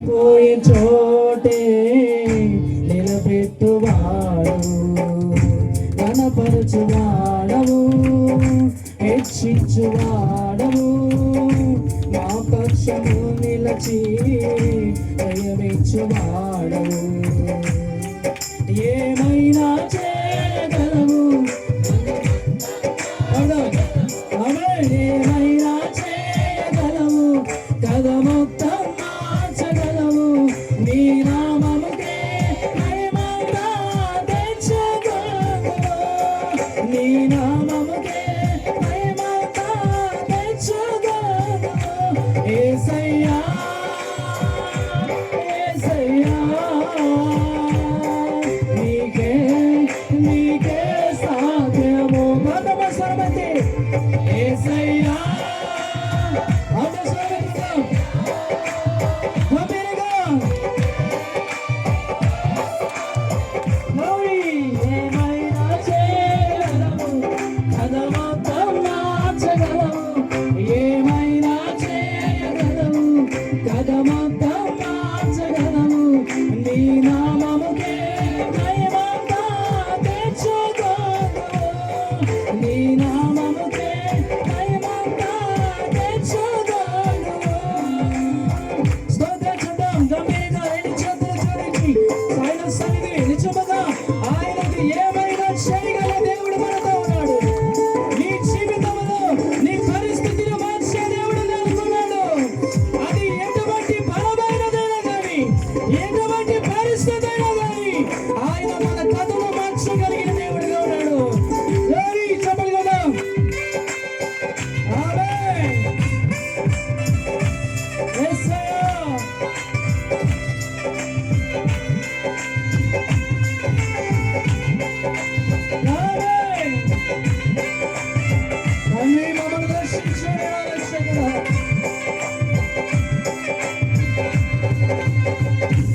పోయే చోటే నిలబెట్టువాడు కనపరచువాడవు హెచ్చించువాడవు. మా పక్షము నిలచి దయమించువాడవు ఏమైనా చేయగలవు? ఏమైనా ఏసయ్య. రక్షణ కలిగిన దేవుడిగా ఉన్నాడు ఎవరి చెప్పలు కదా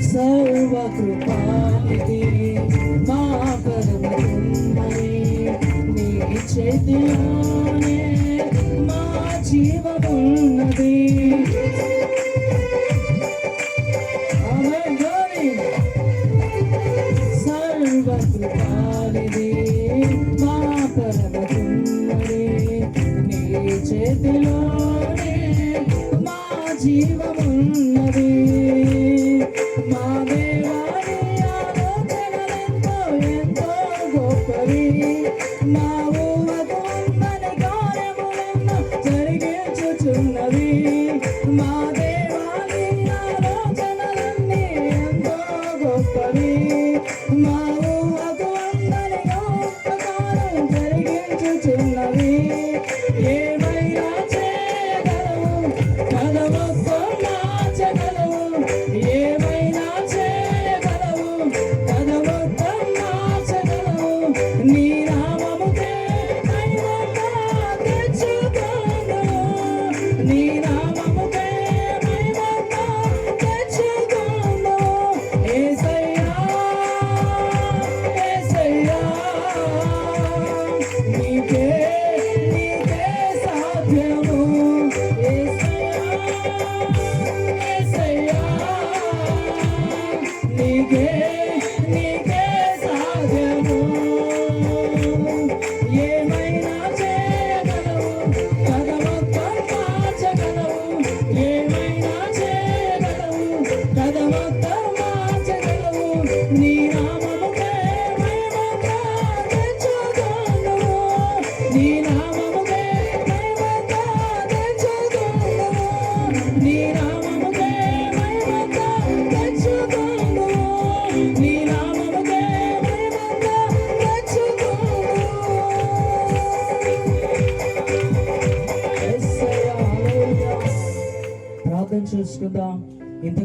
Salva a tua నీలోనే మా జీవమున్నది. మా దేవాని ఆలోచనలెంతో ఎంతో గొప్పవి మా ఊహకుందని కార్యములను జరిగించుచున్నది. మా Yeah. పరిశుద్ధ ఇంత